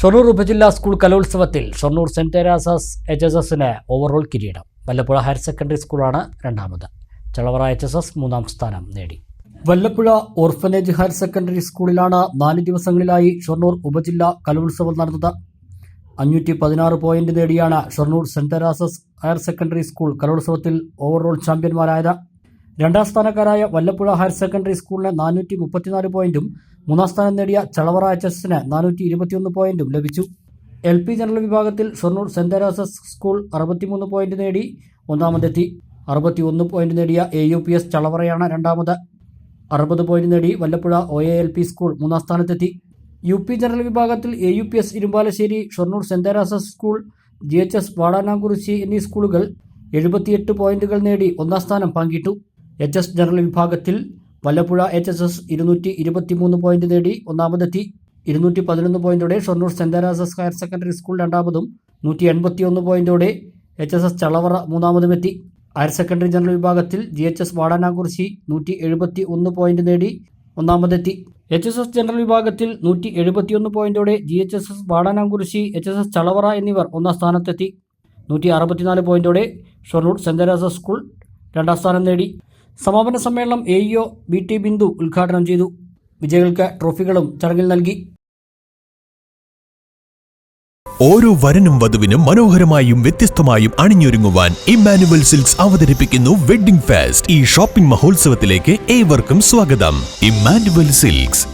ഷൊർണൂർ ഉപജില്ലാ സ്കൂൾ കലോത്സവത്തിൽ Shoranur saint Theresa's H S എസിന് ഓവറോൾ കിരീടം. വല്ലപ്പുഴ ഹയർ സെക്കൻഡറി സ്കൂളാണ് രണ്ടാമത്. ചളവറ എച്ച് എസ് എസ് മൂന്നാം സ്ഥാനം നേടി. വല്ലപ്പുഴ ഓർഫനേജ് ഹയർ സെക്കൻഡറി സ്കൂളിലാണ് നാല് ദിവസങ്ങളിലായി ഷൊർണൂർ ഉപജില്ലാ കലോത്സവം നടന്നത്. അഞ്ഞൂറ്റി പതിനാറ് പോയിന്റ് നേടിയാണ് Shoranur saint Theresa's higher secondary school കലോത്സവത്തിൽ ഓവറോൾ ചാമ്പ്യന്മാരായത്. രണ്ടാം സ്ഥാനക്കാരായ വല്ലപ്പുഴ ഹയർ സെക്കൻഡറി സ്കൂളിന് നാനൂറ്റി മുപ്പത്തിനാല് പോയിന്റും മൂന്നാം സ്ഥാനം നേടിയ ചളവറ എച്ച് എസിന് നാനൂറ്റി ഇരുപത്തിയൊന്ന് പോയിന്റും ലഭിച്ചു. എൽ പി ജനറൽ വിഭാഗത്തിൽ ഷൊർണൂർ സെന്റ് തെരാസസ് സ്കൂൾ അറുപത്തിമൂന്ന് പോയിന്റ് നേടി ഒന്നാമതെത്തി. അറുപത്തിയൊന്ന് പോയിന്റ് നേടിയ എ യു പി എസ് ചളവറയാണ് രണ്ടാമത്. അറുപത് പോയിന്റ് നേടി Vallappuzha O A L P school മൂന്നാം സ്ഥാനത്തെത്തി. യു പി ജനറൽ വിഭാഗത്തിൽ A U P S Irumbalassery Shoranur saint Theresa's school G H S Vadanamkurissi എന്നീ സ്കൂളുകൾ എഴുപത്തിയെട്ട് പോയിന്റുകൾ നേടി ഒന്നാം സ്ഥാനം പങ്കിട്ടു. എച്ച് എസ് ജനറൽ വിഭാഗത്തിൽ വല്ലപ്പുഴ എച്ച് എസ് എസ് ഇരുന്നൂറ്റി ഇരുപത്തിമൂന്ന് പോയിന്റ് നേടി ഒന്നാമതെത്തി. ഇരുന്നൂറ്റി പതിനൊന്ന് പോയിന്റോടെ Shoranur saint Theresa's higher secondary school രണ്ടാമതും നൂറ്റി എൺപത്തിയൊന്ന് പോയിന്റോടെ എച്ച് എസ് എസ് ചളവറ മൂന്നാമതുമെത്തി. ഹയർ സെക്കൻഡറി ജനറൽ വിഭാഗത്തിൽ ജി എച്ച് എസ് വാടാനാകുറിശി നൂറ്റി എഴുപത്തി ഒന്ന് പോയിന്റ് നേടി ഒന്നാമതെത്തി. എച്ച് എസ് എസ് ജനറൽ വിഭാഗത്തിൽ നൂറ്റി എഴുപത്തിയൊന്ന് പോയിന്റോടെ G H S S Vadanamkurissi H S S Chalavara എന്നിവർ ഒന്നാം സ്ഥാനത്തെത്തി. നൂറ്റി അറുപത്തിനാല് പോയിന്റോടെ ഷൊർണൂർ സെന്റ് തെരേസസ് സ്കൂൾ രണ്ടാം സ്ഥാനം നേടി. സമാപന സമ്മേളനം A EO B T Bindu ഉദ്ഘാടനം ചെയ്തു. വിജയികൾക്ക് ട്രോഫികളും ചടങ്ങിൽ നൽകി. ഓരോ വരനും വധുവിനും മനോഹരമായും വ്യത്യസ്തമായും അണിഞ്ഞൊരുങ്ങുവാൻ ഇമ്മാനുവൽ സിൽക്സ് അവതരിപ്പിക്കുന്നു വെഡ്ഡിംഗ് ഫാസ്റ്റ് ഈ ഷോപ്പിംഗ് മഹോത്സവത്തിലേക്ക് ഏവർക്കും സ്വാഗതം. ഇമ്മാനുവൽ സിൽക്സ്.